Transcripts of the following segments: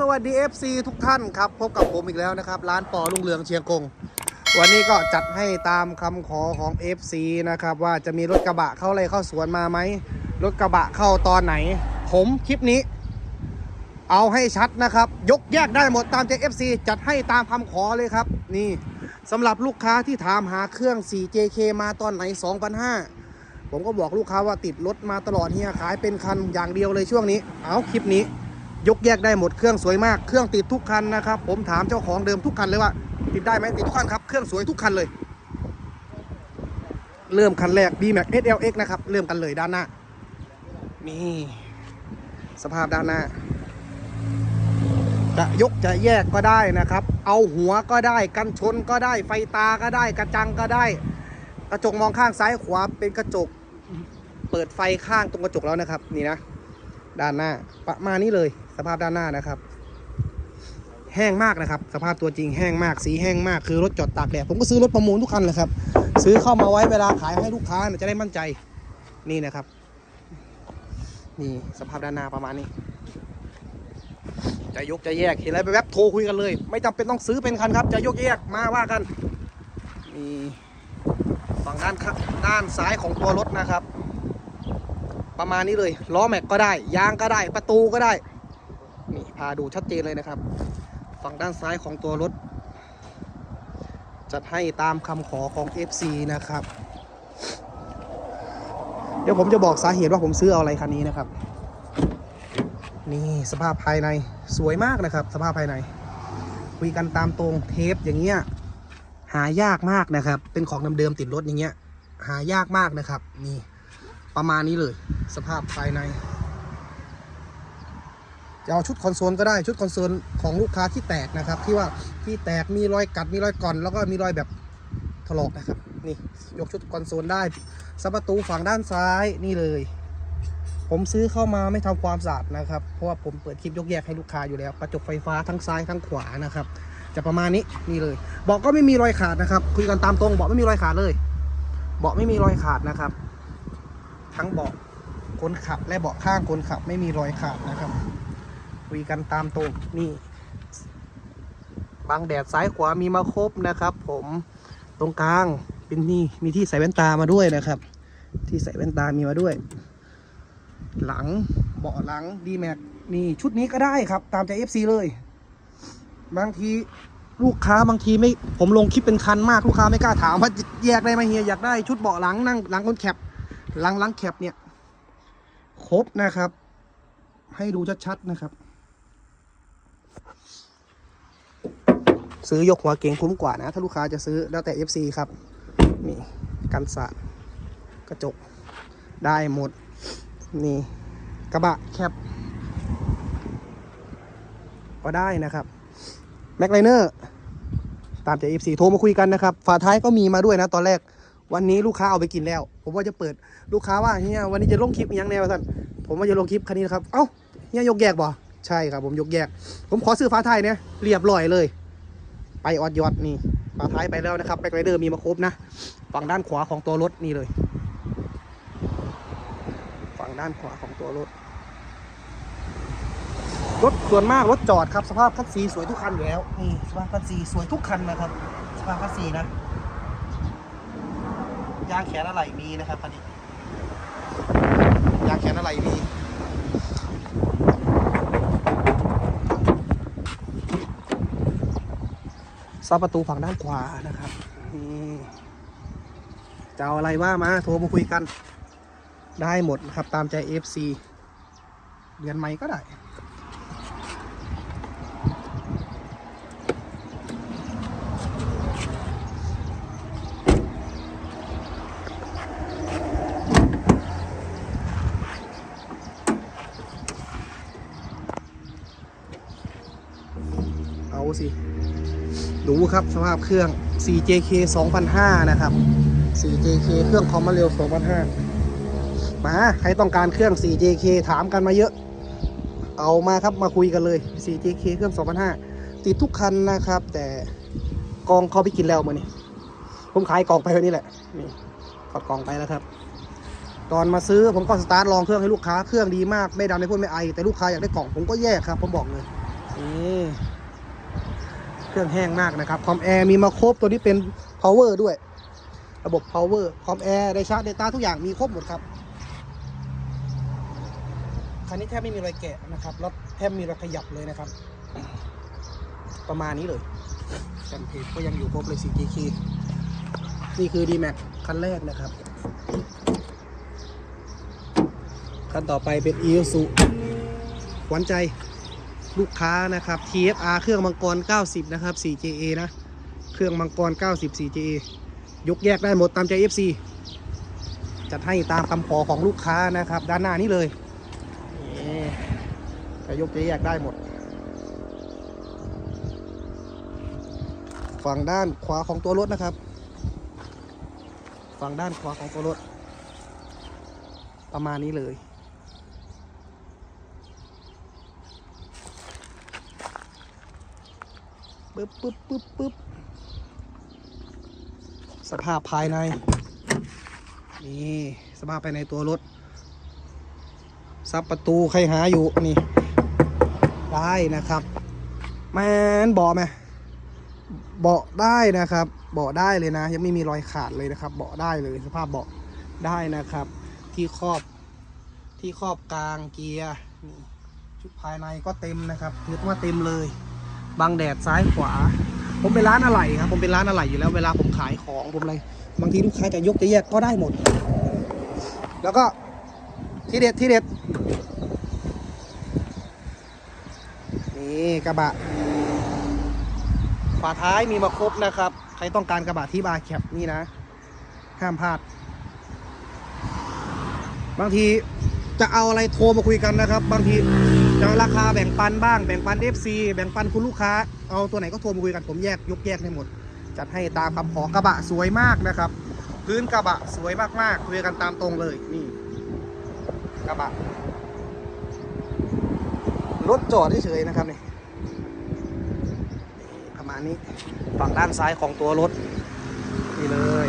สวัสดี FC ทุกท่านครับ พบกับผมอีกแล้วนะครับ ร้านปอลุงเรืองเชียงกง วันนี้ก็จัดให้ตามคำขอของ FC นะครับ ว่าจะมีรถกระบะเข้าอะไรเข้าสวนมาไหมรถกระบะเข้าตอนไหน ผมคลิปนี้ เอาให้ชัดนะครับ ยกแยกได้หมดตามใจ FC จัดให้ตามคำขอเลยครับ นี่สำหรับลูกค้าที่ถามหาเครื่อง 4JK มาตอนไหน 2,500 ผมก็บอกลูกค้าว่าติดรถมาตลอดเฮียขายเป็นคันอย่างเดียวเลยช่วงนี้ เอาคลิปนี้ ยกแยกได้หมดเครื่องสวยมากเครื่องติดทุกคันนะครับ ผมถามเจ้าของเดิมทุกคันเลยว่า ติดได้ไหมติดทุกคันครับเครื่องสวยทุกคันเลย เริ่มคันแรก d m a x SLX นะครับ เริ่มกันเลยด้านหน้านี่สภาพด้านหน้า จะยกจะแยกก็ได้นะครับ เอาหัวก็ได้กันชนก็ได้ ไฟตาก็ได้กระจังก็ได้ กระจกมองข้างซ้ายขวาเป็นกระจก เปิดไฟข้างตรงกระจกแล้วนะครับ นี่นะ ด้านหน้าประมาณนี้เลย สภาพด้านหน้านะครับ แห้งมากนะครับ สภาพตัวจริงแห้งมากสีแห้งมากคือรถจอดตากแดดผมก็ซื้อรถประมูลทุกคันเลยครับ ซื้อเข้ามาไว้เวลาขายให้ลูกค้าจะได้มั่นใจนี่นะครับนี่สภาพด้านหน้าประมาณนี้ จะยกจะแยกเห็นอะไรไปแวบโทรคุยกันเลย ไม่จำเป็นต้องซื้อเป็นคันครับ จะยกแยกมาว่ากันนี่ฝั่งด้านข้างด้านซ้ายของตัวรถนะครับ ประมาณนี้เลยล้อแม็กก็ได้ ยางก็ได้ประตูก็ได้ พาดูชัดเจนเลยนะครับ ฝั่งด้านซ้ายของตัวรถ จัดให้ตามคำขอของ FC นะครับ เดี๋ยวผมจะบอกสาเหตุว่าผมซื้อเอาอะไรคันนี้นะครับ นี่สภาพภายในสวยมากนะครับ สภาพภายใน คุยกันตามตรงเทปอย่างเงี้ยหายากมากนะครับ เป็นของเดิมๆติดรถอย่างเงี้ย หายากมากนะครับ นี่ประมาณนี้เลย สภาพภายใน จะเอาชุดคอนโซลก็ได้ชุดคอนโซลของลูกค้าที่แตกนะครับ ที่ว่าที่แตกมีรอยกัดมีรอยก่อน แล้วก็มีรอยแบบถลอกนะครับ นี่ยกชุดคอนโซลได้ซับประตูฝั่งด้านซ้ายนี่เลย ผมซื้อเข้ามาไม่ทำความสะอาดนะครับ เพราะว่าผมเปิดคลิปยกแยกให้ลูกค้าอยู่แล้วกระจกไฟฟ้าทั้งซ้ายทั้งขวานะครับ จะประมาณนี้นี่เลย เบาะก็ไม่มีรอยขาดนะครับ คุยกันตามตรงเบาะไม่มีรอยขาดเลย เบาะไม่มีรอยขาดนะครับ ทั้งเบาะคนขับและเบาะข้างคนขับไม่มีรอยขาดนะครับ คุยกันตามตรงนี่บังแดดซ้ายขวามีมาครบนะครับ ผมตรงกลางเป็นนี่มีที่ใส่แว่นตามาด้วยนะครับ ที่ใส่แว่นตามีมาด้วย หลังเบาะหลังดีแม็กนี่ชุดนี้ก็ได้ครับ ตามใจ FC เลย บางทีลูกค้าบางทีไม่ผมลงคลิปเป็นคันมากลูกค้าไม่กล้าถามว่าแยกได้ไหมเฮียอยากได้ชุดเบาะหลังนั่งหลังคนแคปหลังหลังแคปเนี่ยครบนะครับ ให้ดูชัดๆนะครับ ซื้อยกหัวเก่งคุ้มกว่านะ ถ้าลูกค้าจะซื้อแล้วแต่ FC ครับนี่กันสาดกระจกได้หมด นี่กระบะแคปก็ได้นะครับแม็กไลเนอร์ตามใจ F4 โทรมาคุยกันนะครับฝาท้ายก็มีมาด้วยนะตอนแรกวันนี้ลูกค้าเอาไปกินแล้ว ผมว่าจะเปิดลูกค้าว่าเฮียวันนี้จะลงคลิปยังแนวท่านผมว่าจะลงคลิปคันนี้นะครับ เอ้าเฮียยกแยกบ่ใช่ครับผมยกแยก ผมขอซื้อฝาท้ายเนี่ยเรียบร้อยเลย ไปออดยอดนี่ฝาท้ายไปแล้วนะครับแบ็คไรเดอร์มีมาครบนะ ฝั่งด้านขวาของตัวรถนี่เลย ฝั่งด้านขวาของตัวรถ รถส่วนมากรถจอดครับ สภาพคัสซีสวยทุกคันอยู่แล้วนี่สภาพคัสซีสวยทุกคันนะครับ สภาพคัสซีนะยางแขนอะไรมีนะครับคันนี้ยางแขนอะไรมี ซับประตูฝั่งด้านขวานะครับจะเอาอะไรว่ามาโทรมาคุยกัน ได้หมดนะครับตามใจ FC เดือนใหม่ก็ได้ เอาสิ ดูครับสภาพเครื่อง 4JK 2005 นะครับ 4JK เครื่องคอมมาเร็ว2005 มาใครต้องการเครื่อง 4JK ถามกันมาเยอะ เอามาครับมาคุยกันเลย 4JK เครื่อง 2005 ติดทุกคันนะครับ แต่กองเขาไปกินแล้วมาเนี่ยผมขายกล่องไปวันนี้แหละนี่ถอดกล่องไปแล้วครับ ตอนมาซื้อผมก็สตาร์ทลองเครื่องให้ลูกค้าเครื่องดีมากไม่ดังไม่พ่นไม่ไอแต่ลูกค้าอยากได้กล่องผมก็แยกครับ ผมบอกเลยนี่ เครื่องแห้งมากนะครับคอมแอร์มีมาครบตัวนี้เป็น power ด้วย ระบบ power คอมแอร์ได้ชาร์จ Data ทุกอย่างมีครบหมดครับคันนี้แทบไม่มีรอยแกะนะครับรถแทบมีรอยขยับเลยนะครับ ประมาณนี้เลยแชมเพจก็ยังอยู่ครบเลย 4GK นี่คือ D-Max คันแรกนะครับ คันต่อไปเป็น i s u หวานใจ ลูกค้านะครับ TFR เครื่องมังกร 90 นะครับ 4JA นะ เครื่องมังกร 90 4JA ยกแยกได้หมดตามใจ FC จัดให้ตามคำขอของลูกค้านะครับ ด้านหน้านี้เลยจะยกจะแยกได้หมด ฝั่งด้านขวาของตัวรถนะครับ ฝั่งด้านขวาของตัวรถ ประมาณนี้เลย ปึ๊บปึ๊บปึ๊บปึ๊บสภาพภายใน นี่สภาพภายในตัวรถ ซับประตูใครหาอยู่นี่ ได้นะครับ แมนเบาะไหมเบาะได้นะครับ เบาะได้เลยนะ ยังไม่มีรอยขาดเลยนะครับ เบาะได้เลยสภาพเบาะได้นะครับ ที่ครอบที่ครอบกลางเกียร์ชุดภายในก็เต็มนะครับถือว่าเต็มเลย บังแดดซ้ายขวา ผมเป็นร้านอะไหล่ครับ ผมเป็นร้านอะไหล่อยู่แล้ว เวลาผมขายของผมอะไรบางทีลูกค้าจะยกจะแยกก็ได้หมด แล้วก็ที่เด็ดที่เด็ดนี่กระบะฝาท้ายมีมาครบนะครับ ใครต้องการกระบะที่บาร์แคปนี่นะ ห้ามพลาด บางทีจะเอาอะไรโทรมาคุยกันนะครับ บางที จะราคาแบ่งปันบ้างแบ่งปัน FC แบ่งปันคุณลูกค้า เอาตัวไหนก็โทรมาคุยกันผมแยกยกแยกให้หมด จัดให้ตามคำขอกระบะสวยมากนะครับ พื้นกระบะสวยมากๆคุยกันตามตรงเลยนี่กระบะรถจอดเฉยๆนะครับนี่ประมาณนี้ฝั่งด้านซ้ายของตัวรถนี่เลย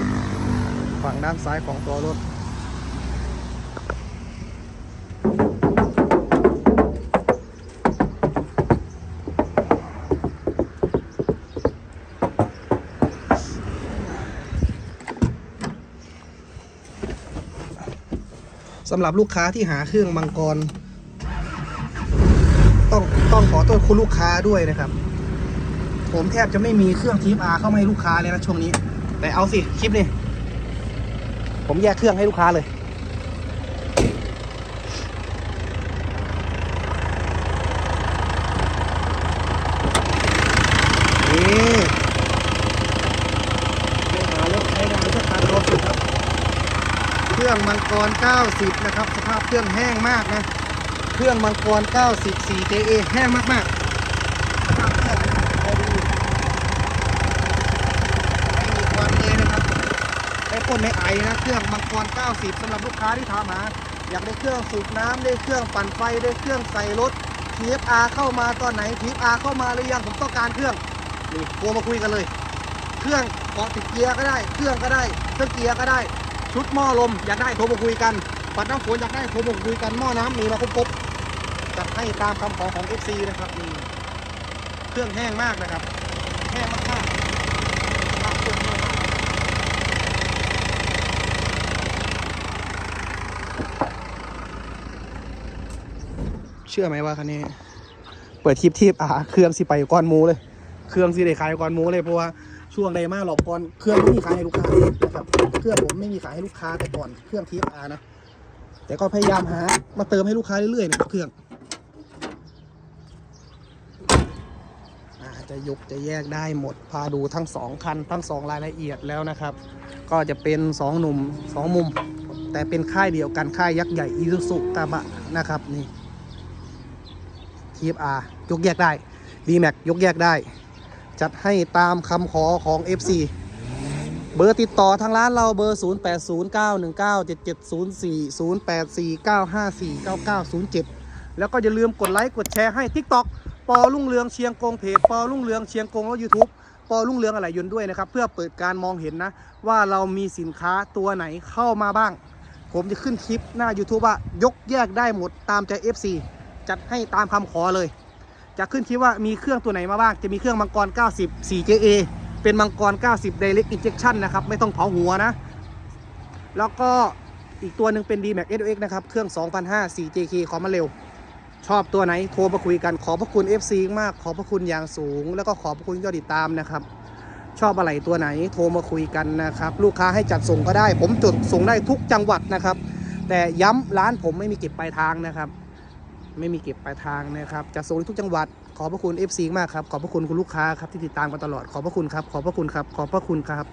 ฝั่งด้านซ้ายของตัวรถำหรับลูกค้าที่หาเครื่องมังกร ต้องต้องขอโทษคุณลูกค้าด้วยนะครับ ผมแทบจะไม่มีเครื่องทีฟอาเข้ามาให้ลูกค้าเลยนะช่วงนี้ แต่เอาสิคลิปนี่ผมแยกเครื่องให้ลูกค้าเลยนี่เรื่องหารถใช้งานสักคันรถสุดครับ เค รื่องมังกร 90 นะครับ สภาพเครื่องแห้งมากนะ เครื่องมังกร 90 4JA แห้งมากๆสภาพเครื่องพอดีไม่มีควันเลยนะครับไม่พ่นไม่ไอนะ เครื่องมังกร 90สำหรับลูกค้าที่ถามหา อยากได้เครื่องสูบน้ำได้เครื่องปั่นไฟได้เครื่องใส่รถ TFR เข้ามาตอนไหน TFR เข้ามาหรือยังผมต้องการเครื่องนี่โทรมาคุยกันเลย เครื่องเกาะติดเกียร์ก็ได้ เครื่องก็ได้ เครื่องเกียร์ก็ได้ ชุดหม้อลมอยากได้โทรมาคุยกัน ปัดน้ำฝนอยากได้โทรมาคุยกันหม้อน้ำมีมาครบๆจัดให้ตามคำขอของ FC นะครับนี่เครื่องแห้งมากนะครับ แห้งมากๆมากเครื่องแห้งมากเชื่อไหมว่าคันนี้ เปิดคลิปทีบอ่าเครื่องสิไปก้อนมูเลย เครื่องสิได้ขายก้อนมูเลยเพราะว่า ช่วงใดมากหรอกก่อนเครื่องไม่มีขายให้ลูกค้านะครับ เครื่องผมไม่มีขายให้ลูกค้าแต่ก่อนเครื่องทีอานะ แต่ก็พยายามหา มาเติมให้ลูกค้าเรื่อยๆนะครับเครื่องจะยกจะแยกได้หมด พาดูทั้งสองคัน ทั้งสองรายละเอียดแล้วนะครับ ก็จะเป็นสองหนุ่มสองมุม แต่เป็นค่ายเดียวกันค่ายยักษ์ใหญ่อีซูซุกาบะนะครับนี่ทีฟอายกแยกได้ d m a x ยกแยกได้ จัดให้ตามคำขอของ FC เบอร์ติดต่อทางร้านเราเบอร์ 0809197704 0849549907 แล้วก็อย่าลืมกดไลค์กดแชร์ให้ TikTok ปอลุ่งเรืองเชียงกงเพจปอลุ่งเรืองเชียงกงแล้ว YouTube ปอลุ่งเรืองอะไรยนต์ด้วยนะครับ เพื่อเปิดการมองเห็นนะ ว่าเรามีสินค้าตัวไหนเข้ามาบ้าง ผมจะขึ้นคลิปหน้า YouTube ว่ายกแยกได้หมดตามใจ FC จัดให้ตามคำขอเลย จะขึ้นคลิปว่ามีเครื่องตัวไหนมาบ้าง จะมีเครื่องมังกร 90 4JA เป็นมังกร 90 Direct Injection นะครับ ไม่ต้องเผาหัวนะ แล้วก็อีกตัวหนึ่งเป็น D-Max SX นะครับ เครื่อง 2005 4JK ขอมาเร็ว ชอบตัวไหนโทรมาคุยกันขอบพระคุณ FC มาก ขอบพระคุณอย่างสูง แล้วก็ขอบพระคุณยอดติดตามนะครับ ชอบอะไรตัวไหนโทรมาคุยกันนะครับ ลูกค้าให้จัดส่งก็ได้ ผมจดส่งได้ทุกจังหวัดนะครับ แต่ย้ำร้านผมไม่มีเก็บปลายทางนะครับ ไม่มีเก็บปลายทางนะครับจะส่งทุกจังหวัด ขอบพระคุณ FC มากครับ ขอบพระคุณคุณลูกค้าครับที่ติดตามกันตลอด ขอบพระคุณครับ ขอบพระคุณครับ ขอบพระคุณครับ